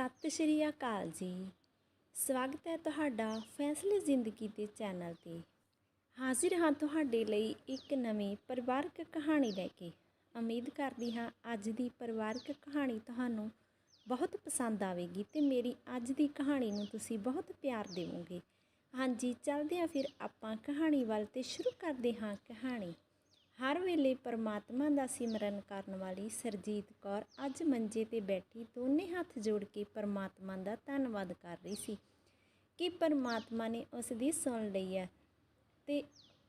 ਸਤਿ ਸ਼੍ਰੀ ਅਕਾਲ ਜੀ। ਸਵਾਗਤ ਹੈ ਤੁਹਾਡਾ ਫੈਸਲੇ ਜ਼ਿੰਦਗੀ ਦੇ ਚੈਨਲ ਤੇ। ਹਾਜ਼ਰ ਹਾਂ ਤੁਹਾਡੇ ਲਈ ਇੱਕ ਨਵੀਂ ਪਰਿਵਾਰਕ ਕਹਾਣੀ ਲੈ ਕੇ। ਉਮੀਦ ਕਰਦੀ ਹਾਂ ਅੱਜ ਦੀ ਪਰਿਵਾਰਕ ਕਹਾਣੀ ਤੁਹਾਨੂੰ ਬਹੁਤ ਪਸੰਦ ਆਵੇਗੀ ਤੇ ਮੇਰੀ ਅੱਜ ਦੀ ਕਹਾਣੀ ਨੂੰ ਤੁਸੀਂ ਬਹੁਤ ਪਿਆਰ ਦੇਵੋਗੇ। ਹਾਂਜੀ, ਚੱਲਦੇ ਹਾਂ ਫਿਰ ਆਪਾਂ ਕਹਾਣੀ ਵੱਲ ਤੇ ਸ਼ੁਰੂ ਕਰਦੇ ਹਾਂ ਕਹਾਣੀ। ਹਰ ਵੇਲੇ ਪਰਮਾਤਮਾ ਦਾ ਸਿਮਰਨ ਕਰਨ ਵਾਲੀ ਸਰਜੀਤ ਕੌਰ ਅੱਜ ਮੰਜੇ ਤੇ ਬੈਠੀ ਦੋਨੇ ਹੱਥ ਜੋੜ ਕੇ ਪਰਮਾਤਮਾ ਦਾ ਧੰਨਵਾਦ ਕਰ ਰਹੀ ਸੀ ਕਿ ਪਰਮਾਤਮਾ ਨੇ ਉਸ ਦੀ ਸੁਣ ਲਈ ਹੈ ਤੇ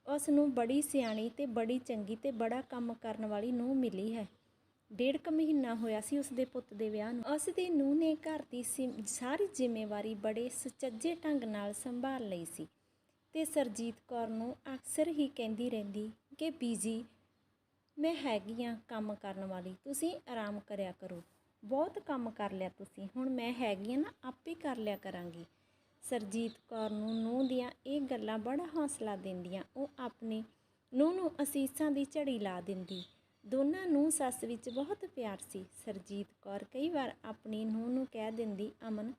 ਉਸ ਨੂੰ ਬੜੀ ਸਿਆਣੀ ਤੇ ਬੜੀ ਚੰਗੀ ਤੇ ਬੜਾ ਕੰਮ ਕਰਨ ਵਾਲੀ ਨੂੰ ਮਿਲੀ ਹੈ। ਡੇਢ ਕੁ ਮਹੀਨਾ ਹੋਇਆ ਸੀ ਉਸ ਦੇ ਪੁੱਤ ਦੇ ਵਿਆਹ ਨੂੰ। ਉਸ ਦੀ ਨੂੰਹ ਨੇ ਘਰ ਦੀ ਸਿਮ- ਸਾਰੀ ਜ਼ਿੰਮੇਵਾਰੀ ਬੜੇ ਸੁਚੱਜੇ ਢੰਗ ਨਾਲ ਸੰਭਾਲ ਲਈ ਸੀ ਤੇ ਸਰਜੀਤ ਕੌਰ ਨੂੰ ਅਕਸਰ ਹੀ ਕਹਿੰਦੀ ਰਹਿੰਦੀ ਕਿ ਬੀਜੀ ਮੈਂ ਹੈਗੀ ਆ ਕੰਮ ਕਰਨ ਵਾਲੀ, ਤੁਸੀਂ ਆਰਾਮ ਕਰਿਆ ਕਰੋ। ਬਹੁਤ ਕੰਮ ਕਰ ਲਿਆ ਤੁਸੀਂ, ਹੁਣ ਮੈਂ ਹੈਗੀ ਆ ਨਾ, ਆਪੇ ਕਰ ਲਿਆ ਕਰਾਂਗੀ। ਸਰਜੀਤ ਕੌਰ ਨੂੰ ਨੂੰਹ ਦੀਆਂ ਇਹ ਗੱਲਾਂ ਬੜਾ ਹੌਸਲਾ ਦਿੰਦੀਆਂ, ਉਹ ਆਪਣੀ ਨੂੰਹ ਨੂੰ ਅਸੀਸਾਂ ਦੀ ਝੜੀ ਲਾ ਦਿੰਦੀ। ਦੋਨਾਂ ਨੂੰ ਸੱਸ ਵਿੱਚ ਬਹੁਤ ਪਿਆਰ ਸੀ। ਸਰਜੀਤ ਕੌਰ ਕਈ ਵਾਰ ਆਪਣੀ ਨੂੰਹ ਨੂੰ ਕਹਿ ਦਿੰਦੀ, ਅਮਨ,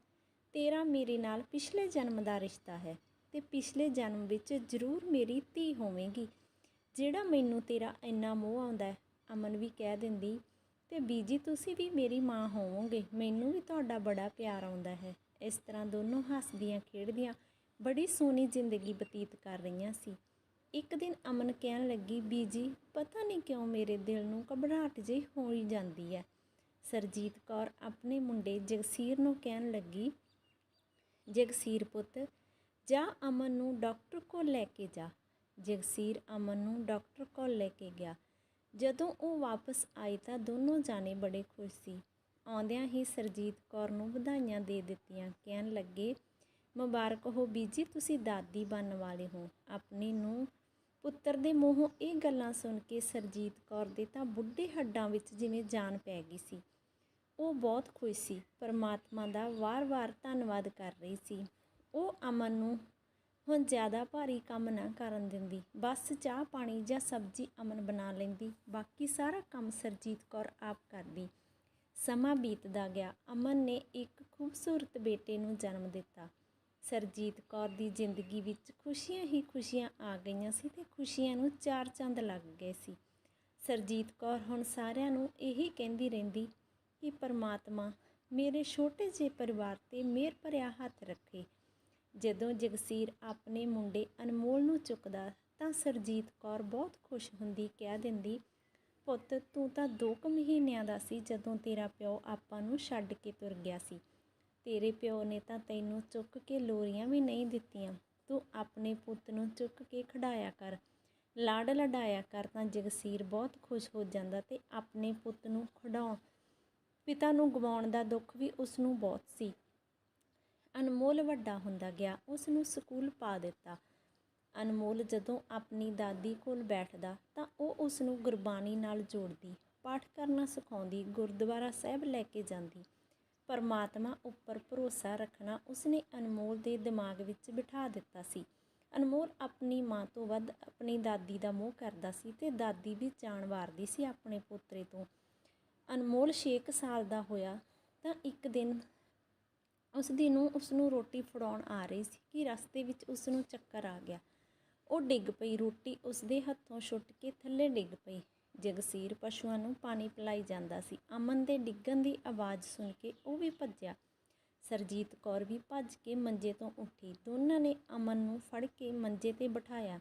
ਤੇਰਾ ਮੇਰੇ ਨਾਲ ਪਿਛਲੇ ਜਨਮ ਦਾ ਰਿਸ਼ਤਾ ਹੈ ਤੇ ਪਿਛਲੇ ਜਨਮ ਵਿੱਚ ਜ਼ਰੂਰ ਮੇਰੀ ਧੀ ਹੋਵੇਂਗੀ। ਜਿਹੜਾ ਮੈਨੂੰ ਤੇਰਾ ਇੰਨਾ ਮੋਹ ਆਉਂਦਾ ਅਮਨ ਵੀ ਕਹਿ ਦਿੰਦੀ, ਤੇ ਬੀਜੀ ਤੁਸੀਂ ਵੀ ਮੇਰੀ ਮਾਂ ਹੋਵੋਗੇ, ਮੈਨੂੰ ਵੀ ਤੁਹਾਡਾ ਬੜਾ ਪਿਆਰ ਆਉਂਦਾ ਹੈ। ਇਸ ਤਰ੍ਹਾਂ ਦੋਨੋਂ ਹੱਸਦੀਆਂ ਖੇਡਦੀਆਂ ਬੜੀ ਸੋਹਣੀ ਜ਼ਿੰਦਗੀ ਬਤੀਤ ਕਰ ਰਹੀਆਂ ਸੀ। ਇੱਕ ਦਿਨ ਅਮਨ ਕਹਿਣ ਲੱਗੀ, ਬੀਜੀ, ਪਤਾ ਨਹੀਂ ਕਿਉਂ ਮੇਰੇ ਦਿਲ ਨੂੰ ਘਬਰਾਹਟ ਜਿਹੀ ਹੋਈ ਜਾਂਦੀ ਹੈ। ਸਰਜੀਤ ਕੌਰ ਆਪਣੇ ਮੁੰਡੇ ਜਗਸੀਰ ਨੂੰ ਕਹਿਣ ਲੱਗੀ, ਜਗਸੀਰ ਪੁੱਤ, ਜਾ ਅਮਨ ਨੂੰ ਡਾਕਟਰ ਕੋਲ ਲੈ ਕੇ ਜਾ। ਜਗਸੀਰ ਅਮਨ ਨੂੰ ਡਾਕਟਰ ਕੋਲ ਲੈ ਕੇ ਗਿਆ। ਜਦੋਂ ਉਹ ਵਾਪਸ ਆਈ ਤਾਂ ਦੋਨੋਂ ਜਾਣੇ ਬੜੇ ਖੁਸ਼ ਸੀ। ਆਉਂਦਿਆਂ ਹੀ ਸਰਜੀਤ ਕੌਰ ਨੂੰ ਵਧਾਈਆਂ ਦੇ ਦਿੱਤੀਆਂ। ਕਹਿਣ ਲੱਗੇ, ਮੁਬਾਰਕ ਹੋ ਬੀਜੀ, ਤੁਸੀਂ ਦਾਦੀ ਬਣਨ ਵਾਲੇ ਹੋ। ਆਪਣੀ ਨੂੰ ਪੁੱਤਰ ਦੇ ਮੂੰਹੋਂ ਇਹ ਗੱਲਾਂ ਸੁਣ ਕੇ ਸਰਜੀਤ ਕੌਰ ਦੇ ਤਾਂ ਬੁੱਢੇ ਹੱਡਾਂ ਵਿੱਚ ਜਿਵੇਂ ਜਾਨ ਪੈ ਗਈ ਸੀ। ਉਹ ਬਹੁਤ ਖੁਸ਼ ਸੀ। ਪਰਮਾਤਮਾ ਦਾ ਵਾਰ-ਵਾਰ ਧੰਨਵਾਦ ਕਰ ਰਹੀ ਸੀ। ਉਹ ਅਮਨ ਨੂੰ ਹੁਣ ਜ਼ਿਆਦਾ ਭਾਰੀ ਕੰਮ ਨਾ ਕਰਨ ਦਿੰਦੀ। ਬਸ ਚਾਹ ਪਾਣੀ ਜਾਂ ਸਬਜ਼ੀ ਅਮਨ ਬਣਾ ਲੈਂਦੀ। ਬਾਕੀ ਸਾਰਾ ਕੰਮ ਸਰਜੀਤ ਕੌਰ ਆਪ ਕਰਦੀ। ਸਮਾਂ ਬੀਤਦਾ ਗਿਆ। ਅਮਨ ਨੇ ਇੱਕ ਖੂਬਸੂਰਤ ਬੇਟੇ ਨੂੰ ਜਨਮ ਦਿੱਤਾ। ਸਰਜੀਤ ਕੌਰ ਦੀ ਜ਼ਿੰਦਗੀ ਵਿੱਚ ਖੁਸ਼ੀਆਂ ਹੀ ਖੁਸ਼ੀਆਂ ਆ ਗਈਆਂ ਸੀ ਤੇ ਖੁਸ਼ੀਆਂ ਨੂੰ ਚਾਰ ਚੰਦ ਲੱਗ ਗਏ ਸੀ। ਸਰਜੀਤ ਕੌਰ ਹੁਣ ਸਾਰਿਆਂ ਨੂੰ ਇਹੀ ਕਹਿੰਦੀ ਰਹਿੰਦੀ ਕਿ, ਪਰਮਾਤਮਾ ਮੇਰੇ ਛੋਟੇ ਜਿਹੇ ਪਰਿਵਾਰ ਤੇ ਮਿਹਰ ਭਰਿਆ ਹੱਥ ਰੱਖੇ। ਜਦੋਂ ਜਗਸੀਰ ਆਪਣੇ ਮੁੰਡੇ ਅਨਮੋਲ ਨੂੰ ਚੁੱਕਦਾ ਤਾਂ ਸਰਜੀਤ ਕੌਰ ਬਹੁਤ ਖੁਸ਼ ਹੁੰਦੀ ਕਹਿ ਦਿੰਦੀ, ਪੁੱਤ, ਤੂੰ ਤਾਂ 2 ਕੁ ਮਹੀਨਿਆਂ ਦਾ ਸੀ ਜਦੋਂ ਤੇਰਾ ਪਿਓ ਆਪਾਂ ਨੂੰ ਛੱਡ ਕੇ ਤੁਰ ਗਿਆ ਸੀ। ਤੇਰੇ ਪਿਓ ਨੇ ਤਾਂ ਤੈਨੂੰ ਚੁੱਕ ਕੇ ਲੋਰੀਆਂ ਵੀ ਨਹੀਂ ਦਿੱਤੀਆਂ। ਤੂੰ ਆਪਣੇ ਪੁੱਤ ਨੂੰ ਚੁੱਕ ਕੇ ਖੜਾਇਆ ਕਰ। ਲਾੜ ਲਡਾਇਆ ਕਰ ਤਾਂ ਜਗਸੀਰ ਬਹੁਤ ਖੁਸ਼ ਹੋ ਜਾਂਦਾ ਤੇ ਆਪਣੇ ਪੁੱਤ ਨੂੰ ਖੜਾਉਣ, ਪਿਤਾ ਨੂੰ ਗਵਾਉਣ ਦਾ ਦੁੱਖ ਵੀ ਉਸ ਨੂੰ ਬਹੁਤ ਸੀ। ਅਨਮੋਲ ਵੱਡਾ ਹੁੰਦਾ ਗਿਆ। ਉਸ ਨੂੰ ਸਕੂਲ ਪਾ ਦਿੱਤਾ। ਅਨਮੋਲ ਜਦੋਂ ਆਪਣੀ ਦਾਦੀ ਕੋਲ ਬੈਠਦਾ ਤਾਂ ਉਹ ਉਸ ਨੂੰ ਗੁਰਬਾਣੀ ਨਾਲ ਜੋੜਦੀ, ਪਾਠ ਕਰਨਾ ਸਿਖਾਉਂਦੀ, ਗੁਰਦੁਆਰਾ ਸਾਹਿਬ ਲੈ ਕੇ ਜਾਂਦੀ। ਪਰਮਾਤਮਾ ਉੱਪਰ ਭਰੋਸਾ ਰੱਖਣਾ ਉਸਨੇ ਅਨਮੋਲ ਦੇ ਦਿਮਾਗ ਵਿੱਚ ਬਿਠਾ ਦਿੱਤਾ ਸੀ। ਅਨਮੋਲ ਆਪਣੀ ਮਾਂ ਤੋਂ ਵੱਧ ਆਪਣੀ ਦਾਦੀ ਦਾ ਮੋਹ ਕਰਦਾ ਸੀ ਤੇ ਦਾਦੀ ਵੀ ਜਾਣ ਵਾਰਦੀ ਸੀ ਆਪਣੇ ਪੋਤਰੇ ਤੋਂ। ਅਨਮੋਲ 6 ਸਾਲ ਦਾ ਹੋਇਆ ਤਾਂ ਇੱਕ ਦਿਨ ਉਸ ਦੀ ਨੂੰ ਉਸ ਨੂੰ ਰੋਟੀ ਫੜਾਉਣ ਆ ਰਹੀ ਸੀ ਕਿ ਰਸਤੇ ਵਿੱਚ ਉਸ ਨੂੰ ਚੱਕਰ ਆ ਗਿਆ। ਉਹ ਡਿੱਗ ਪਈ। ਰੋਟੀ ਉਸ ਦੇ ਹੱਥੋਂ ਛੁੱਟ ਕੇ ਥੱਲੇ ਡਿੱਗ ਪਈ। ਜਗਸੀਰ ਪਸ਼ੂਆਂ ਨੂੰ ਪਾਣੀ ਪਿਲਾਈ ਜਾਂਦਾ ਸੀ। ਅਮਨ ਦੇ ਡਿੱਗਣ ਦੀ ਆਵਾਜ਼ ਸੁਣ ਕੇ ਉਹ ਵੀ ਭੱਜਿਆ। ਸਰਜੀਤ ਕੌਰ ਵੀ ਭੱਜ ਕੇ ਮੰਜੇ ਤੋਂ ਉੱਠੀ। ਦੋਨਾਂ ਨੇ ਅਮਨ ਨੂੰ ਫੜ ਕੇ ਮੰਜੇ ਤੇ ਬਿਠਾਇਆ।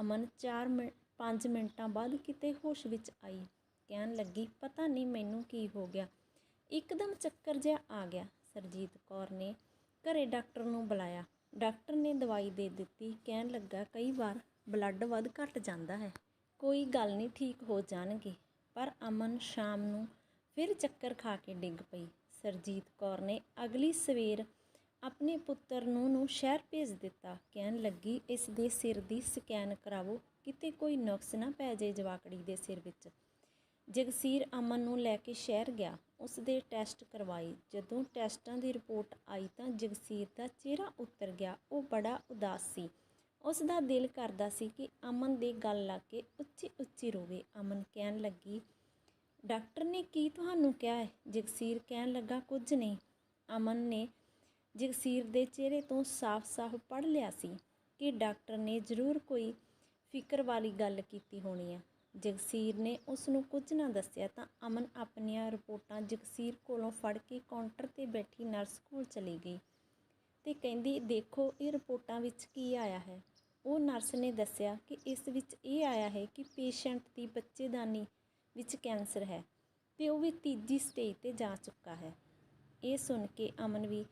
ਅਮਨ 4 ਮਿੰਟ 5 ਮਿੰਟਾਂ ਬਾਅਦ ਕਿਤੇ ਹੋਸ਼ ਵਿੱਚ ਆਈ। ਕਹਿਣ ਲੱਗੀ, ਪਤਾ ਨਹੀਂ ਮੈਨੂੰ ਕੀ ਹੋ ਗਿਆ। ਇੱਕਦਮ ਚੱਕਰ ਜਿਹਾ ਆ ਗਿਆ। ਸਰਜੀਤ ਕੌਰ ਨੇ ਘਰੇ ਡਾਕਟਰ ਨੂੰ ਬੁਲਾਇਆ। ਡਾਕਟਰ ਨੇ ਦਵਾਈ ਦੇ ਦਿੱਤੀ। ਕਹਿਣ ਲੱਗਾ, ਕਈ ਵਾਰ ਬਲੱਡ ਵੱਧ ਘਟ ਜਾਂਦਾ ਹੈ। ਕੋਈ ਗੱਲ ਨਹੀਂ, ਠੀਕ ਹੋ ਜਾਣਗੇ ਪਰ ਅਮਨ ਸ਼ਾਮ ਨੂੰ ਫਿਰ ਚੱਕਰ ਖਾ ਕੇ ਡਿੱਗ ਪਈ। ਸਰਜੀਤ ਕੌਰ ਨੇ ਅਗਲੀ ਸਵੇਰ ਆਪਣੇ ਪੁੱਤਰ ਨੂੰ ਨੂੰ ਸ਼ਹਿਰ ਭੇਜ ਦਿੱਤਾ। ਕਹਿਣ ਲੱਗੀ, ਇਸ ਦੇ ਸਿਰ ਦੀ ਸਕੈਨ ਕਰਾਵੋ। ਕਿਤੇ ਕੋਈ ਨੁਕਸ ਨਾ ਪੈ ਜੇ ਜਵਾਕੜੀ ਦੇ ਸਿਰ ਵਿੱਚ ਜਗਸੀਰ ਅਮਨ ਨੂੰ ਲੈ ਕੇ ਸ਼ਹਿਰ ਗਿਆ। ਉਸ ਦੇ ਟੈਸਟ ਕਰਵਾਏ। ਜਦੋਂ ਟੈਸਟਾਂ ਦੀ ਰਿਪੋਰਟ ਆਈ ਤਾਂ ਜਗਸੀਰ ਦਾ ਚਿਹਰਾ ਉਤਰ ਗਿਆ। ਉਹ ਬੜਾ ਉਦਾਸ ਸੀ। ਉਸ ਦਾ ਦਿਲ ਕਰਦਾ ਸੀ ਕਿ ਅਮਨ ਦੇ ਗੱਲ ਲੱਗ ਕੇ ਉੱਚੀ ਉੱਚੀ ਰੋਵੇ। ਅਮਨ ਕਹਿਣ ਲੱਗੀ, ਡਾਕਟਰ ਨੇ ਕੀ ਤੁਹਾਨੂੰ ਕਿਹਾ ਹੈ? ਜਗਸੀਰ ਕਹਿਣ ਲੱਗਾ, ਕੁਝ ਨਹੀਂ। ਅਮਨ ਨੇ ਜਗਸੀਰ ਦੇ ਚਿਹਰੇ ਤੋਂ ਸਾਫ਼-ਸਾਫ਼ ਪੜ੍ਹ ਲਿਆ ਸੀ ਕਿ ਡਾਕਟਰ ਨੇ ਜ਼ਰੂਰ ਕੋਈ ਫਿਕਰ ਵਾਲੀ ਗੱਲ ਕੀਤੀ ਹੋਣੀ ਆ। ਜਗਸੀਰ ਨੇ ਉਸ ਨੂੰ ਕੁਝ ਨਾ ਦੱਸਿਆ ਤਾਂ ਅਮਨ ਆਪਣੀਆਂ ਰਿਪੋਰਟਾਂ ਜਗਸੀਰ ਕੋਲੋਂ ਫੜ ਕੇ ਕਾਊਂਟਰ ਤੇ ਬੈਠੀ ਨਰਸ ਕੋਲ ਚਲੀ ਗਈ ਤੇ ਕਹਿੰਦੀ, ਦੇਖੋ, ਇਹ ਰਿਪੋਰਟਾਂ ਵਿੱਚ ਕੀ ਆਇਆ ਹੈ? ਉਹ ਨਰਸ ਨੇ ਦੱਸਿਆ ਕਿ ਇਸ ਵਿੱਚ ਇਹ ਆਇਆ ਹੈ ਕਿ ਪੇਸ਼ੈਂਟ ਦੀ ਬੱਚੇਦਾਨੀ ਵਿੱਚ ਕੈਂਸਰ ਹੈ ਤੇ ਉਹ ਵੀ ਤੀਜੀ ਸਟੇਜ ਤੇ ਜਾ ਚੁੱਕਾ ਹੈ। ਇਹ ਸੁਣ ਕੇ ਅਮਨ ਵੀ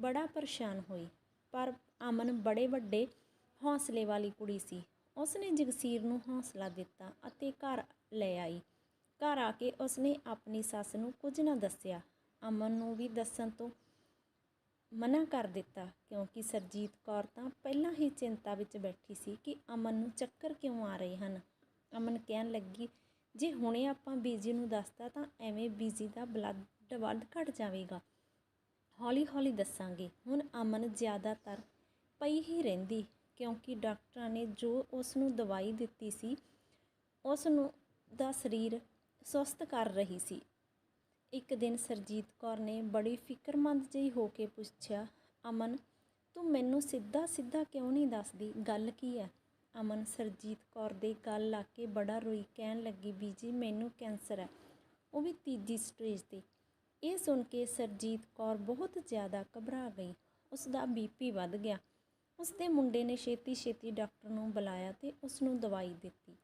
ਬੜਾ ਪਰੇਸ਼ਾਨ ਹੋਈ, ਪਰ ਅਮਨ ਬੜੇ ਵੱਡੇ ਹੌਸਲੇ ਵਾਲੀ ਕੁੜੀ ਸੀ। ਉਸਨੇ ਜਗਸੀਰ ਨੂੰ ਹੌਸਲਾ ਦਿੱਤਾ ਅਤੇ ਘਰ ਲੈ ਆਈ। ਘਰ ਆ ਕੇ ਉਸਨੇ ਆਪਣੀ ਸੱਸ ਨੂੰ ਕੁਝ ਨਾ ਦੱਸਿਆ। ਅਮਨ ਨੂੰ ਵੀ ਦੱਸਣ ਤੋਂ ਮਨਾ ਕਰ ਦਿੱਤਾ, ਕਿਉਂਕਿ ਸਰਜੀਤ ਕੌਰ ਤਾਂ ਪਹਿਲਾਂ ਹੀ ਚਿੰਤਾ ਵਿੱਚ ਬੈਠੀ ਸੀ ਕਿ ਅਮਨ ਨੂੰ ਚੱਕਰ ਕਿਉਂ ਆ ਰਹੇ ਹਨ। ਅਮਨ ਕਹਿਣ ਲੱਗੀ, ਜੇ ਹੁਣੇ ਆਪਾਂ ਬੀਜੀ ਨੂੰ ਦੱਸਤਾ ਤਾਂ ਐਵੇਂ ਬੀਜੀ ਦਾ ਬਲੱਡ ਵੱਧ ਘਟ ਜਾਵੇਗਾ। ਹੌਲੀ ਹੌਲੀ ਦੱਸਾਂਗੇ। ਹੁਣ ਅਮਨ ਜ਼ਿਆਦਾਤਰ ਪਈ ਹੀ ਰਹਿੰਦੀ। ਕਿਉਂਕਿ ਡਾਕਟਰਾਂ ਨੇ ਜੋ ਉਸ ਨੂੰ ਦਵਾਈ ਦਿੱਤੀ ਸੀ ਉਸ ਨੂੰ ਦਾ ਸਰੀਰ ਸੁਸਤ ਕਰ ਰਹੀ ਸੀ। ਇੱਕ ਦਿਨ ਸਰਜੀਤ ਕੌਰ ਨੇ ਬੜੀ ਫਿਕਰਮੰਦ ਜਿਹੀ ਹੋ ਕੇ ਪੁੱਛਿਆ, ਅਮਨ, ਤੂੰ ਮੈਨੂੰ ਸਿੱਧਾ ਸਿੱਧਾ ਕਿਉਂ ਨਹੀਂ ਦੱਸਦੀ? ਗੱਲ ਕੀ ਹੈ? ਅਮਨ ਸਰਜੀਤ ਕੌਰ ਦੇ ਗੱਲ ਲਾ ਕੇ ਬੜਾ ਰੋਈ ਕਹਿਣ ਲੱਗੀ ਬੀਜੀ ਮੈਨੂੰ ਕੈਂਸਰ ਹੈ। ਉਹ ਵੀ ਤੀਜੀ ਸਟੇਜ ਤੇ। ਇਹ ਸੁਣ ਕੇ ਸਰਜੀਤ ਕੌਰ ਬਹੁਤ ਜ਼ਿਆਦਾ ਘਬਰਾ ਗਈ। ਉਸ ਦਾ ਬੀਪੀ ਵੱਧ ਗਿਆ। ਉਸ ਦੇ ਮੁੰਡੇ ਨੇ ਛੇਤੀ ਛੇਤੀ ਡਾਕਟਰ ਨੂੰ ਬੁਲਾਇਆ ਤੇ ਉਸ ਨੂੰ ਦਵਾਈ ਦਿੱਤੀ।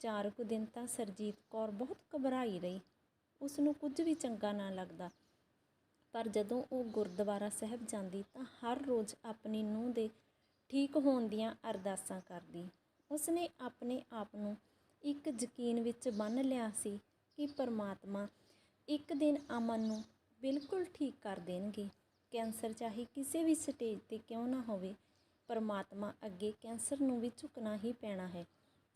ਚਾਰ ਕੁ ਦਿਨ ਤਾਂ ਸਰਜੀਤ ਕੌਰ ਬਹੁਤ ਘਬਰਾਈ ਰਹੀ। ਉਸ ਨੂੰ ਕੁਝ ਵੀ ਚੰਗਾ ਨਾ ਲੱਗਦਾ। ਪਰ ਜਦੋਂ ਉਹ ਗੁਰਦੁਆਰਾ ਸਾਹਿਬ ਜਾਂਦੀ ਤਾਂ ਹਰ ਰੋਜ਼ ਆਪਣੀ ਨੂੰਹ ਦੇ ਠੀਕ ਹੋਣ ਦੀਆਂ ਅਰਦਾਸਾਂ ਕਰਦੀ। ਉਸਨੇ ਆਪਣੇ ਆਪ ਨੂੰ ਇੱਕ ਯਕੀਨ ਵਿੱਚ ਬੰਨ੍ਹ ਲਿਆ ਸੀ ਕਿ ਪਰਮਾਤਮਾ ਇੱਕ ਦਿਨ ਅਮਨ ਨੂੰ ਬਿਲਕੁਲ ਠੀਕ ਕਰ ਦੇਣਗੇ। ਕੈਂਸਰ ਚਾਹੇ ਕਿਸੇ ਵੀ ਸਟੇਜ ਤੇ ਕਿਉਂ ਨਾ ਹੋਵੇ ਪਰਮਾਤਮਾ ਅੱਗੇ ਕੈਂਸਰ ਨੂੰ ਵੀ ਝੁਕਣਾ ਹੀ ਪੈਣਾ ਹੈ।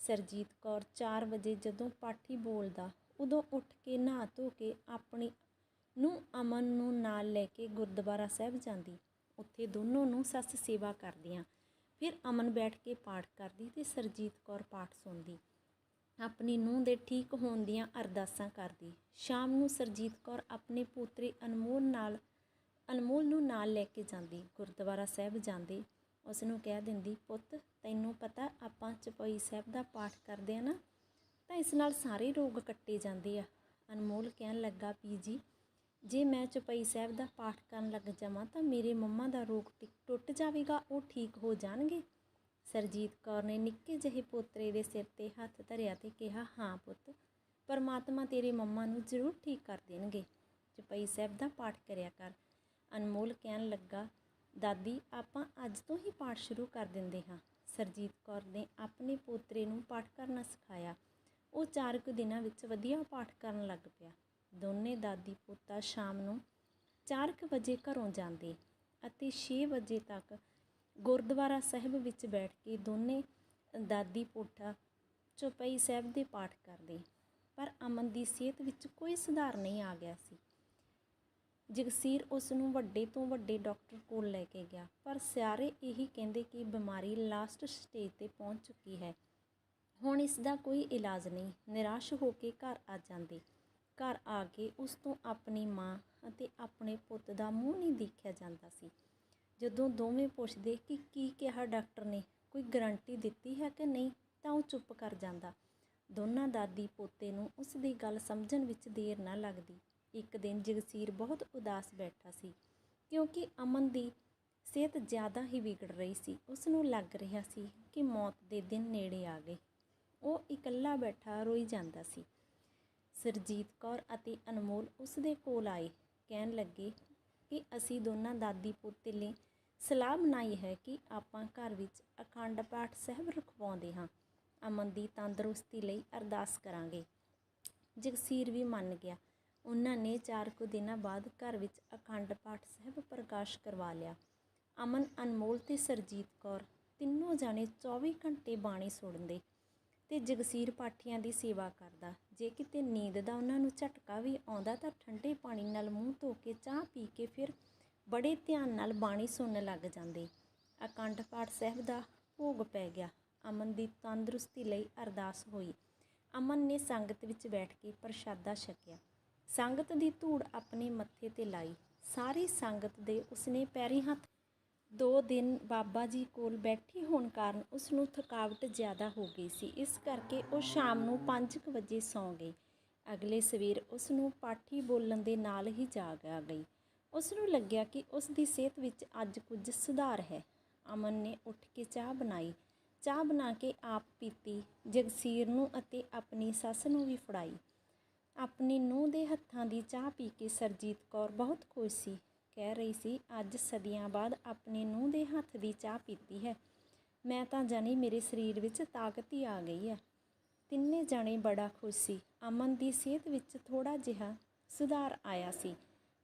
ਸਰਜੀਤ ਕੌਰ 4 ਵਜੇ ਜਦੋਂ ਪਾਠੀ ਬੋਲਦਾ, ਉਦੋਂ ਉੱਠ ਕੇ ਨਹਾ ਧੋ ਕੇ ਆਪਣੀ ਨੂੰ ਅਮਨ ਨੂੰ ਨਾਲ ਲੈ ਕੇ ਗੁਰਦੁਆਰਾ ਸਾਹਿਬ ਜਾਂਦੀ। ਉੱਥੇ ਦੋਨੋਂ ਨੂੰ ਸੱਸ ਸੇਵਾ ਕਰਦੀਆਂ। ਫਿਰ ਅਮਨ ਬੈਠ ਕੇ ਪਾਠ ਕਰਦੀ ਤੇ ਸਰਜੀਤ ਕੌਰ ਪਾਠ ਸੁਣਦੀ। ਆਪਣੀ ਨੂੰਹ ਦੇ ਠੀਕ ਹੋਣ ਦੀਆਂ ਅਰਦਾਸਾਂ ਕਰਦੀ। ਸ਼ਾਮ ਨੂੰ ਸਰਜੀਤ ਕੌਰ ਆਪਣੇ ਪੋਤਰੇ ਅਨਮੋਲ ਨਾਲ, ਅਨਮੋਲ ਨੂੰ ਨਾਲ ਲੈ ਕੇ ਜਾਂਦੀ। ਗੁਰਦੁਆਰਾ ਸਾਹਿਬ ਜਾਂਦੇ ਉਸ ਨੂੰ ਕਹਿ ਦਿੰਦੀ, ਪੁੱਤ, ਤੈਨੂੰ ਪਤਾ ਆਪਾਂ ਚਪਈ ਸਾਹਿਬ ਦਾ ਪਾਠ ਕਰਦੇ ਆ ਨਾ, ਤਾਂ ਇਸ ਨਾਲ ਸਾਰੇ ਰੋਗ ਕੱਟੇ ਜਾਂਦੇ ਆ। ਅਨਮੋਲ ਕਹਿਣ ਲੱਗਾ, ਪੀ ਜੀ, ਜੇ ਮੈਂ ਚਪਈ ਸਾਹਿਬ ਦਾ ਪਾਠ ਕਰਨ ਲੱਗ ਜਾਵਾਂ, ਤਾਂ ਮੇਰੇ ਮੰਮਾ ਦਾ ਰੋਗ ਟਿ- ਟੁੱਟ ਜਾਵੇਗਾ, ਉਹ ਠੀਕ ਹੋ ਜਾਣਗੇ? ਸਰਜੀਤ ਕੌਰ ਨੇ ਨਿੱਕੇ ਜਿਹੇ ਪੋਤਰੇ ਦੇ ਸਿਰ ਤੇ ਹੱਥ ਧਰਿਆ ਤੇ ਕਿਹਾ, ਹਾਂ ਪੁੱਤ, ਪਰਮਾਤਮਾ ਤੇਰੇ ਮੰਮਾ ਨੂੰ ਜ਼ਰੂਰ ਠੀਕ ਕਰ ਦੇਣਗੇ। ਚਪਈ ਸਾਹਿਬ ਦਾ ਪਾਠ ਕਰਿਆ ਕਰ। ਅਨਮੋਲ ਕਹਿਣ ਲੱਗਾ ਦਾਦੀ, ਆਪਾਂ ਅੱਜ ਤੋਂ ਹੀ ਪਾਠ ਸ਼ੁਰੂ ਕਰ ਦਿੰਦੇ ਹਾਂ। ਸਰਜੀਤ ਕੌਰ ਨੇ ਆਪਣੇ ਪੋਤਰੇ ਨੂੰ ਪਾਠ ਕਰਨਾ ਸਿਖਾਇਆ। ਉਹ ਚਾਰ ਕੁ ਦਿਨਾਂ ਵਿੱਚ ਵਧੀਆ ਪਾਠ ਕਰਨ ਲੱਗ ਪਿਆ। ਦੋਨੇ ਦਾਦੀ ਪੋਤਾ ਸ਼ਾਮ ਨੂੰ 4 ਕੁ ਵਜੇ ਘਰੋਂ ਜਾਂਦੇ ਅਤੇ 6 ਵਜੇ ਤੱਕ ਗੁਰਦੁਆਰਾ ਸਾਹਿਬ ਵਿੱਚ ਬੈਠ ਕੇ ਦੋਨੇ ਦਾਦੀ ਪੋਤਾ ਚੁਪਈ ਸਾਹਿਬ ਦੇ ਪਾਠ ਕਰਦੇ। ਪਰ ਅਮਨ ਦੀ ਸਿਹਤ ਵਿੱਚ ਕੋਈ ਸੁਧਾਰ ਨਹੀਂ ਆ ਗਿਆ ਸੀ। ਜਗਸੀਰ ਉਸ ਨੂੰ ਵੱਡੇ ਤੋਂ ਵੱਡੇ ਡਾਕਟਰ ਕੋਲ ਲੈ ਕੇ ਗਿਆ, ਪਰ ਸਾਰੇ ਇਹੀ ਕਹਿੰਦੇ ਕਿ ਬਿਮਾਰੀ ਲਾਸਟ ਸਟੇਜ ਤੇ ਪਹੁੰਚ ਚੁੱਕੀ ਹੈ। ਹੁਣ ਇਸ ਦਾ ਕੋਈ ਇਲਾਜ ਨਹੀਂ, ਨਿਰਾਸ਼ ਹੋ ਕੇ ਘਰ ਆ ਜਾਂਦੇ। ਘਰ ਆ ਕੇ ਉਸ ਤੋਂ ਆਪਣੀ ਮਾਂ ਅਤੇ ਆਪਣੇ ਪੁੱਤ ਦਾ ਮੂੰਹ ਨਹੀਂ ਦੇਖਿਆ ਜਾਂਦਾ ਸੀ। ਜਦੋਂ ਦੋਵੇਂ ਪੁੱਛਦੇ ਕਿ ਕੀ ਕਿਹਾ ਡਾਕਟਰ ਨੇ, ਕੋਈ ਗਰੰਟੀ ਦਿੱਤੀ ਹੈ ਕਿ ਨਹੀਂ, ਤਾਂ ਉਹ ਚੁੱਪ ਕਰ ਜਾਂਦਾ। ਦੋਨਾਂ ਦਾਦੀ ਪੋਤੇ ਨੂੰ ਉਸ ਦੀ ਗੱਲ ਸਮਝਣ ਵਿੱਚ ਦੇਰ ਨਾ ਲੱਗਦੀ। ਇੱਕ ਦਿਨ ਜਗਸੀਰ ਬਹੁਤ ਉਦਾਸ ਬੈਠਾ ਸੀ, ਕਿਉਂਕਿ ਅਮਨ ਦੀ ਸਿਹਤ ਜ਼ਿਆਦਾ ਹੀ ਵਿਗੜ ਰਹੀ ਸੀ। ਉਸ ਨੂੰ ਲੱਗ ਰਿਹਾ ਸੀ ਕਿ ਮੌਤ ਦੇ ਦਿਨ ਨੇੜੇ ਆ ਗਏ। ਉਹ ਇਕੱਲਾ ਬੈਠਾ ਰੋਈ ਜਾਂਦਾ ਸੀ। ਸਰਜੀਤ ਕੌਰ ਅਤੇ ਅਨਮੋਲ ਉਸ ਦੇ ਕੋਲ ਆਏ। ਕਹਿਣ ਲੱਗੇ ਕਿ ਅਸੀਂ ਦੋਨਾਂ ਦਾਦੀ ਪੋਤੇ ਲਈ ਸਲਾਹ ਬਣਾਈ ਹੈ ਕਿ ਆਪਾਂ ਘਰ ਵਿੱਚ ਅਖੰਡ ਪਾਠ ਸਾਹਿਬ ਰਖਵਾਉਂਦੇ ਹਾਂ। ਅਮਨ ਦੀ ਤੰਦਰੁਸਤੀ ਲਈ ਅਰਦਾਸ ਕਰਾਂਗੇ। ਜਗਸੀਰ ਵੀ ਮੰਨ ਗਿਆ। ਉਹਨਾਂ ਨੇ ਚਾਰ ਕੁ ਦਿਨਾਂ ਬਾਅਦ ਘਰ ਵਿੱਚ ਅਖੰਡ ਪਾਠ ਸਾਹਿਬ ਪ੍ਰਕਾਸ਼ ਕਰਵਾ ਲਿਆ। ਅਮਨ, ਅਨਮੋਲ ਤੇ ਸਰਜੀਤ ਕੌਰ ਤਿੰਨੋਂ ਜਾਣੇ 24 ਘੰਟੇ ਬਾਣੀ ਸੁਣਦੇ ਤੇ ਜਗਸੀਰ ਪਾਠੀਆਂ ਦੀ ਸੇਵਾ ਕਰਦਾ। ਜੇ ਕਿਤੇ ਨੀਂਦ ਦਾ ਉਹਨਾਂ ਨੂੰ ਝਟਕਾ ਵੀ ਆਉਂਦਾ ਤਾਂ ਠੰਡੇ ਪਾਣੀ ਨਾਲ ਮੂੰਹ ਧੋ ਕੇ ਚਾਹ ਪੀ ਕੇ ਫਿਰ ਬੜੇ ਧਿਆਨ ਨਾਲ ਬਾਣੀ ਸੁਣਨ ਲੱਗ ਜਾਂਦੇ। ਅਖੰਡ ਪਾਠ ਸਾਹਿਬ ਦਾ ਭੋਗ ਪੈ ਗਿਆ। ਅਮਨ ਦੀ ਤੰਦਰੁਸਤੀ ਲਈ ਅਰਦਾਸ ਹੋਈ। ਅਮਨ ਨੇ ਸੰਗਤ ਵਿੱਚ ਬੈਠ ਕੇ ਪ੍ਰਸ਼ਾਦਾ ਛਕਿਆ। ਸੰਗਤ ਦੀ ਧੂੜ ਆਪਣੇ ਮੱਥੇ ਤੇ ਲਾਈ। ਸਾਰੀ ਸੰਗਤ ਦੇ ਉਸਨੇ ਪੈਰੀ ਹੱਥ ਦੋ ਦਿਨ ਬਾਬਾ ਜੀ ਕੋਲ ਬੈਠੀ ਹੋਣ ਕਾਰਨ ਉਸ ਨੂੰ ਥਕਾਵਟ ਜ਼ਿਆਦਾ ਹੋ ਗਈ ਸੀ। ਇਸ ਕਰਕੇ ਉਹ ਸ਼ਾਮ ਨੂੰ 5 ਵਜੇ ਸੌਂ ਗਈ। ਅਗਲੇ ਸਵੇਰ ਉਸ ਨੂੰ ਪਾਠੀ ਬੋਲਣ ਦੇ ਨਾਲ ਹੀ ਜਾਗ ਆ ਗਈ। ਉਸ ਨੂੰ ਲੱਗਿਆ ਕਿ ਉਸ ਦੀ ਸਿਹਤ ਵਿੱਚ ਅੱਜ ਕੁਝ ਸੁਧਾਰ ਹੈ। ਅਮਨ ਨੇ ਉੱਠ ਕੇ ਚਾਹ ਬਣਾਈ। ਚਾਹ ਬਣਾ ਕੇ ਆਪ ਪੀਤੀ, ਜਗਸੀਰ ਨੂੰ ਅਤੇ ਆਪਣੀ ਸੱਸ ਨੂੰ ਵੀ ਫੜਾਈ। ਆਪਣੀ ਨੂੰਹ ਦੇ ਹੱਥਾਂ ਦੀ ਚਾਹ ਪੀ ਕੇ ਸਰਜੀਤ ਕੌਰ ਬਹੁਤ ਖੁਸ਼ ਸੀ। ਕਹਿ ਰਹੀ ਸੀ, ਅੱਜ ਸਦੀਆਂ ਬਾਅਦ ਆਪਣੀ ਨੂੰਹ ਦੇ ਹੱਥ ਦੀ ਚਾਹ ਪੀਤੀ ਹੈ। ਮੈਂ ਤਾਂ ਜਾਣੀ ਮੇਰੇ ਸਰੀਰ ਵਿੱਚ ਤਾਕਤ ਹੀ ਆ ਗਈ ਹੈ। ਤਿੰਨੇ ਜਾਣੇ ਬੜਾ ਖੁਸ਼ ਸੀ। ਅਮਨ ਦੀ ਸਿਹਤ ਵਿੱਚ ਥੋੜਾ ਜਿਹਾ ਸੁਧਾਰ ਆਇਆ ਸੀ।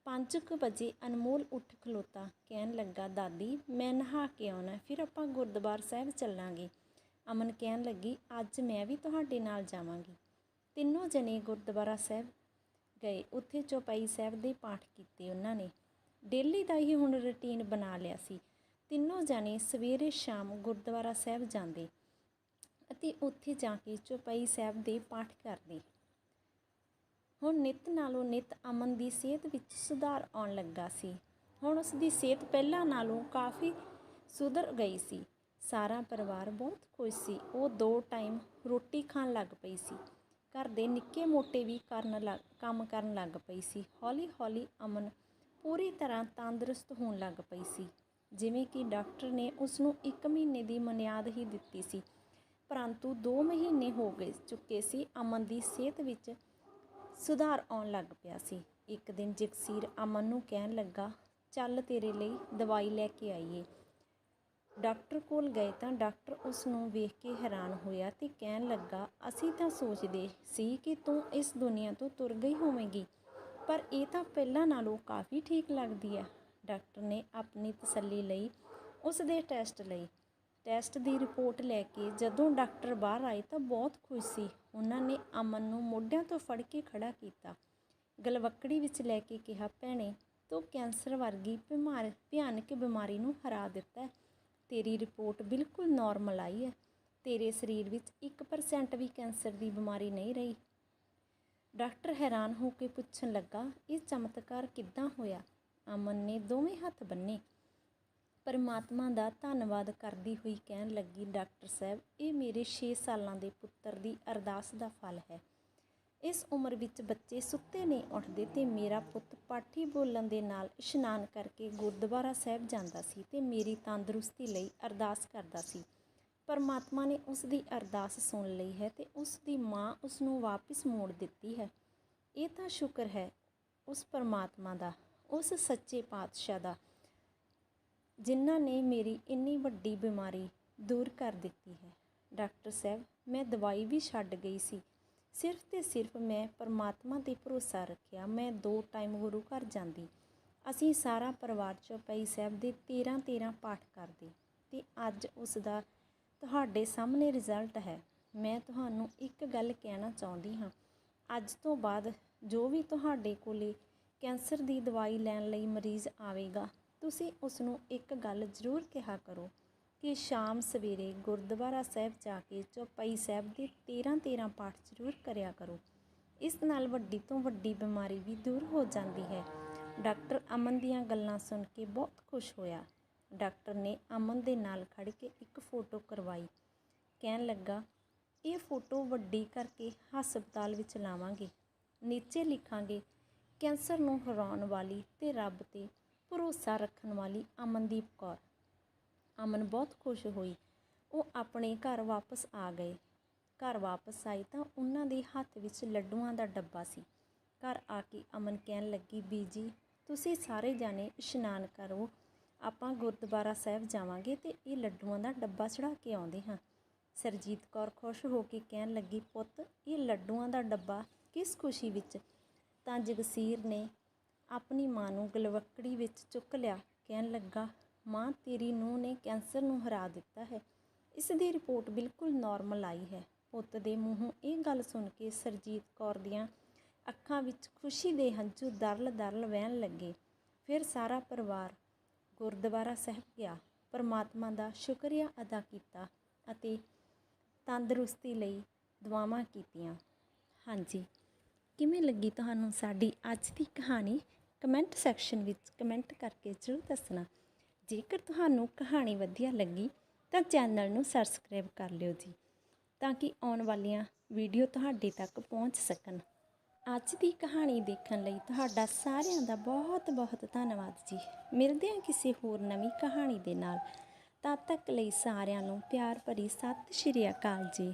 ਪੰਜ ਕੁ ਵਜੇ ਅਨਮੋਲ ਉੱਠ ਖਲੋਤਾ। ਕਹਿਣ ਲੱਗਾ, ਦਾਦੀ, ਮੈਂ ਨਹਾ ਕੇ ਆਉਣਾ ਫਿਰ ਆਪਾਂ ਗੁਰਦੁਆਰਾ ਸਾਹਿਬ ਚੱਲਾਂਗੇ। ਅਮਨ ਕਹਿਣ ਲੱਗੀ, ਅੱਜ ਮੈਂ ਵੀ ਤੁਹਾਡੇ ਨਾਲ ਜਾਵਾਂਗੀ। ਤਿੰਨੋਂ ਜਣੇ ਗੁਰਦੁਆਰਾ ਸਾਹਿਬ ਗਏ। ਉੱਥੇ ਚੌਪਾਈ ਸਾਹਿਬ ਦੇ ਪਾਠ ਕੀਤੇ ਉਹਨਾਂ ਨੇ। ਡੇਲੀ ਦਾ ਹੀ ਹੁਣ ਰੁਟੀਨ ਬਣਾ ਲਿਆ ਸੀ। ਤਿੰਨੋਂ ਜਣੇ ਸਵੇਰੇ ਸ਼ਾਮ ਗੁਰਦੁਆਰਾ ਸਾਹਿਬ ਜਾਂਦੇ ਅਤੇ ਉੱਥੇ ਜਾ ਕੇ ਚੌਪਾਈ ਸਾਹਿਬ ਦੇ ਪਾਠ ਕਰਦੇ। ਹੁਣ ਨਿਤ ਨਾਲੋਂ ਨਿਤ ਅਮਨ ਦੀ ਸਿਹਤ ਵਿੱਚ ਸੁਧਾਰ ਆਉਣ ਲੱਗਾ ਸੀ। ਹੁਣ ਉਸ ਦੀ ਸਿਹਤ ਪਹਿਲਾਂ ਨਾਲੋਂ ਕਾਫੀ ਸੁਧਰ ਗਈ ਸੀ। ਸਾਰਾ ਪਰਿਵਾਰ ਬਹੁਤ ਖੁਸ਼ ਸੀ। ਉਹ ਦੋ ਟਾਈਮ ਰੋਟੀ ਖਾਣ ਲੱਗ ਪਈ ਸੀ। ਘਰ ਦੇ ਨਿੱਕੇ ਮੋਟੇ ਵੀ ਕਰਨ ਲੱਗ ਕੰਮ ਕਰਨ ਲੱਗ ਪਈ ਸੀ। ਹੌਲੀ ਹੌਲੀ ਅਮਨ ਪੂਰੀ ਤਰ੍ਹਾਂ ਤੰਦਰੁਸਤ ਹੋਣ ਲੱਗ ਪਈ ਸੀ। ਜਿਵੇਂ ਕਿ ਡਾਕਟਰ ਨੇ ਉਸ ਨੂੰ 1 ਮਹੀਨੇ ਦੀ ਮਨਿਆਦ ਹੀ ਦਿੱਤੀ ਸੀ। ਪਰੰਤੂ 2 ਮਹੀਨੇ ਹੋ ਗਏ ਚੁੱਕੇ ਸੀ, ਅਮਨ ਦੀ ਸਿਹਤ ਵਿੱਚ ਸੁਧਾਰ ਆਉਣ ਲੱਗ ਪਿਆ ਸੀ। ਇੱਕ ਦਿਨ ਜਗਸੀਰ ਅਮਨ ਨੂੰ ਕਹਿਣ ਲੱਗਾ, ਚੱਲ ਤੇਰੇ ਲਈ ਦਵਾਈ ਲੈ ਕੇ ਆਈਏ। ਡਾਕਟਰ ਕੋਲ ਗਏ ਤਾਂ ਡਾਕਟਰ ਉਸ ਨੂੰ ਵੇਖ ਕੇ ਹੈਰਾਨ ਹੋਇਆ ਤੇ ਕਹਿਣ ਲੱਗਾ, ਅਸੀਂ ਤਾਂ ਸੋਚਦੇ ਸੀ ਕਿ ਤੂੰ ਇਸ ਦੁਨੀਆ ਤੋਂ ਤੁਰ ਗਈ ਹੋਵੇਂਗੀ, ਪਰ ਇਹ ਤਾਂ ਪਹਿਲਾਂ ਨਾਲੋਂ ਕਾਫੀ ਠੀਕ ਲੱਗਦੀ ਹੈ। ਡਾਕਟਰ ਨੇ ਆਪਣੀ ਤਸੱਲੀ ਲਈ ਉਸ ਦੇ ਟੈਸਟ ਲਈ ਟੈਸਟ ਦੀ ਰਿਪੋਰਟ ਲੈ ਕੇ ਜਦੋਂ ਡਾਕਟਰ ਬਾਹਰ ਆਏ ਤਾਂ ਬਹੁਤ ਖੁਸ਼ ਸੀ। ਉਹਨਾਂ ਨੇ ਅਮਨ ਨੂੰ ਮੋਢਿਆਂ ਤੋਂ ਫੜ ਕੇ ਖੜਾ ਕੀਤਾ। ਗਲਵੱਕੜੀ ਵਿੱਚ ਲੈ ਕੇ ਕਿਹਾ, ਭੈਣੇ, ਤੂੰ ਕੈਂਸਰ ਵਰਗੀ ਬਿਮਾਰ ਭਿਆਨਕ ਬਿਮਾਰੀ ਨੂੰ ਹਰਾ ਦਿੱਤਾ ਤੇਰੀ ਰਿਪੋਰਟ ਬਿਲਕੁਲ ਨਾਰਮਲ ਆਈ ਹੈ। ਤੇਰੇ ਸਰੀਰ ਵਿੱਚ 1% ਵੀ ਕੈਂਸਰ ਦੀ ਬਿਮਾਰੀ ਨਹੀਂ ਰਹੀ। ਡਾਕਟਰ ਹੈਰਾਨ ਹੋ ਕੇ ਪੁੱਛਣ ਲੱਗਾ, ਇਹ ਚਮਤਕਾਰ ਕਿੱਦਾਂ ਹੋਇਆ? ਅਮਨ ਨੇ ਦੋਵੇਂ ਹੱਥ ਬੰਨੇ। ਪਰਮਾਤਮਾ ਦਾ ਧੰਨਵਾਦ ਕਰਦੀ ਹੋਈ ਕਹਿਣ ਲੱਗੀ, ਡਾਕਟਰ ਸਾਹਿਬ, ਇਹ ਮੇਰੇ 6 ਸਾਲਾਂ ਦੇ ਪੁੱਤਰ ਦੀ ਅਰਦਾਸ ਦਾ ਫਲ ਹੈ। ਇਸ ਉਮਰ ਵਿੱਚ ਬੱਚੇ ਸੁੱਤੇ ਨਹੀਂ ਉੱਠਦੇ ਤੇ ਮੇਰਾ ਪੁੱਤ ਪਾਠੀ ਬੋਲਣ ਦੇ ਨਾਲ ਇਸ਼ਨਾਨ ਕਰਕੇ ਗੁਰਦੁਆਰਾ ਸਾਹਿਬ ਜਾਂਦਾ ਸੀ ਤੇ ਮੇਰੀ ਤੰਦਰੁਸਤੀ ਲਈ ਅਰਦਾਸ ਕਰਦਾ ਸੀ। ਪਰਮਾਤਮਾ ਨੇ ਉਸ ਦੀ ਅਰਦਾਸ ਸੁਣ ਲਈ ਹੈ ਤੇ ਉਸ ਦੀ ਮਾਂ ਉਸ ਨੂੰ ਵਾਪਿਸ ਮੋੜ ਦਿੱਤੀ ਹੈ। ਇਹ ਤਾਂ ਸ਼ੁਕਰ ਹੈ ਉਸ ਪਰਮਾਤਮਾ ਦਾ, ਉਸ ਸੱਚੇ ਪਾਤਸ਼ਾਹ ਦਾ, ਜਿਨ੍ਹਾਂ ਨੇ ਮੇਰੀ ਇੰਨੀ ਵੱਡੀ ਬਿਮਾਰੀ ਦੂਰ ਕਰ ਦਿੱਤੀ ਹੈ। ਡਾਕਟਰ ਸਾਹਿਬ, ਮੈਂ ਦਵਾਈ ਵੀ ਛੱਡ ਗਈ ਸੀ ਸਿਰਫ ਤੇ ਸਿਰਫ ਮੈਂ ਪਰਮਾਤਮਾ ਤੇ ਭਰੋਸਾ ਰੱਖਿਆ। ਮੈਂ ਦੋ ਟਾਈਮ ਗੁਰੂ ਘਰ ਜਾਂਦੀ। ਅਸੀਂ ਸਾਰਾ ਪਰਿਵਾਰ ਚੌਪਈ ਸਾਹਿਬ ਦੇ 13 13 ਪਾਠ ਕਰਦੇ। ਤੇ ਅੱਜ ਉਸ ਦਾ ਤੁਹਾਡੇ ਸਾਹਮਣੇ ਰਿਜ਼ਲਟ ਹੈ। ਮੈਂ ਤੁਹਾਨੂੰ ਇੱਕ ਗੱਲ ਕਹਿਣਾ ਚਾਹੁੰਦੀ ਹਾਂ। ਅੱਜ ਤੋਂ ਬਾਅਦ ਜੋ ਵੀ ਤੁਹਾਡੇ ਕੋਲੇ ਕੈਂਸਰ ਦੀ ਦਵਾਈ ਲੈਣ ਲਈ ਮਰੀਜ਼ ਆਵੇਗਾ, ਤੁਸੀਂ ਉਸ ਨੂੰ ਇੱਕ ਗੱਲ ਜ਼ਰੂਰ ਕਿਹਾ ਕਰੋ। ਕਿ ਸ਼ਾਮ ਸਵੇਰੇ ਗੁਰਦੁਆਰਾ ਸਾਹਿਬ ਜਾ ਕੇ ਚੌਪਈ ਸਾਹਿਬ ਦੇ 13 13 ਪਾਠ ਜ਼ਰੂਰ ਕਰਿਆ ਕਰੋ। ਇਸ ਨਾਲ ਵੱਡੀ ਤੋਂ ਵੱਡੀ ਬਿਮਾਰੀ ਵੀ ਦੂਰ ਹੋ ਜਾਂਦੀ ਹੈ। ਡਾਕਟਰ ਅਮਨ ਦੀਆਂ ਗੱਲਾਂ ਸੁਣ ਕੇ ਬਹੁਤ ਖੁਸ਼ ਹੋਇਆ। ਡਾਕਟਰ ਨੇ ਅਮਨ ਦੇ ਨਾਲ ਖੜ ਕੇ ਇੱਕ ਫੋਟੋ ਕਰਵਾਈ। ਕਹਿਣ ਲੱਗਾ, ਇਹ ਫੋਟੋ ਵੱਡੀ ਕਰਕੇ ਹਸਪਤਾਲ ਵਿੱਚ ਲਾਵਾਂਗੇ। ਨੀਚੇ ਲਿਖਾਂਗੇ, ਕੈਂਸਰ ਨੂੰ ਹਰਾਉਣ ਵਾਲੀ ਤੇ ਰੱਬ ਤੇ ਭਰੋਸਾ ਰੱਖਣ ਵਾਲੀ ਅਮਨਦੀਪ ਕੌਰ। ਅਮਨ ਬਹੁਤ ਖੁਸ਼ ਹੋਈ। ਉਹ ਆਪਣੇ ਘਰ ਵਾਪਸ ਆ ਗਏ। ਘਰ ਵਾਪਸ ਆਈ ਤਾਂ ਉਹਨਾਂ ਦੇ ਹੱਥ ਵਿੱਚ ਲੱਡੂਆਂ ਦਾ ਡੱਬਾ ਸੀ। ਘਰ ਆ ਕੇ ਅਮਨ ਕਹਿਣ ਲੱਗੀ ਬੀਜੀ ਤੁਸੀਂ ਸਾਰੇ ਜਾਣੇ ਇਸ਼ਨਾਨ ਕਰੋ। ਆਪਾਂ ਗੁਰਦੁਆਰਾ ਸਾਹਿਬ ਜਾਵਾਂਗੇ ਤੇ ਇਹ ਲੱਡੂਆਂ ਦਾ ਡੱਬਾ ਚੜਾ ਕੇ ਆਉਂਦੇ ਹਾਂ। ਸਰਜੀਤ ਕੌਰ ਖੁਸ਼ ਹੋ ਕੇ ਕਹਿਣ ਲੱਗੀ, ਪੁੱਤ, ਇਹ ਲੱਡੂਆਂ ਦਾ ਡੱਬਾ ਕਿਸ ਖੁਸ਼ੀ ਵਿੱਚ? ਤਾਂ ਜਗਸੀਰ ਨੇ ਆਪਣੀ ਮਾਂ ਨੂੰ ਗਲਵੱਕੜੀ ਵਿੱਚ ਚੁੱਕ ਲਿਆ। ਕਹਿਣ ਲੱਗਾ ਮਾਂ ਤੇਰੀ ਨੂੰਹ ਨੇ ਕੈਂਸਰ ਨੂੰ ਹਰਾ ਦਿੱਤਾ ਹੈ। ਇਸ ਦੀ ਰਿਪੋਰਟ ਬਿਲਕੁਲ ਨਾਰਮਲ ਆਈ ਹੈ। ਪੁੱਤ ਦੇ ਮੂੰਹੋਂ ਇਹ ਗੱਲ ਸੁਣ ਕੇ ਸਰਜੀਤ ਕੌਰ ਦੀਆਂ ਅੱਖਾਂ ਵਿੱਚ ਖੁਸ਼ੀ ਦੇ ਹੰਝੂ ਦਰਲ ਦਰਲ ਵਹਿਣ ਲੱਗੇ। ਫਿਰ ਸਾਰਾ ਪਰਿਵਾਰ ਗੁਰਦੁਆਰਾ ਸਾਹਿਬ ਗਿਆ। ਪਰਮਾਤਮਾ ਦਾ ਸ਼ੁਕਰੀਆ ਅਦਾ ਕੀਤਾ ਅਤੇ ਤੰਦਰੁਸਤੀ ਲਈ ਦੁਆਵਾਂ ਕੀਤੀਆਂ। ਹਾਂਜੀ, ਕਿਵੇਂ ਲੱਗੀ ਤੁਹਾਨੂੰ ਸਾਡੀ ਅੱਜ ਦੀ ਕਹਾਣੀ? ਕਮੈਂਟ ਸੈਕਸ਼ਨ ਵਿੱਚ ਕਮੈਂਟ ਕਰਕੇ ਜ਼ਰੂਰ ਦੱਸਣਾ। ਜੇਕਰ ਤੁਹਾਨੂੰ ਕਹਾਣੀ ਵਧੀਆ ਲੱਗੀ, ਤਾਂ ਚੈਨਲ ਨੂੰ ਸਬਸਕ੍ਰਾਈਬ ਕਰ ਲਿਓ ਜੀ, ਤਾਂ ਕਿ ਆਉਣ ਵਾਲੀਆਂ ਵੀਡੀਓ ਤੁਹਾਡੇ ਤੱਕ ਪਹੁੰਚ ਸਕਣ। ਅੱਜ ਦੀ ਕਹਾਣੀ ਦੇਖਣ ਲਈ ਤੁਹਾਡਾ ਸਾਰਿਆਂ ਦਾ ਬਹੁਤ ਬਹੁਤ ਧੰਨਵਾਦ ਜੀ। ਮਿਲਦੇ ਹਾਂ ਕਿਸੇ ਹੋਰ ਨਵੀਂ ਕਹਾਣੀ ਦੇ ਨਾਲ। ਤਦ ਤੱਕ ਲਈ ਸਾਰਿਆਂ ਨੂੰ ਪਿਆਰ ਭਰੀ ਸਤਿ ਸ਼੍ਰੀ ਅਕਾਲ ਜੀ।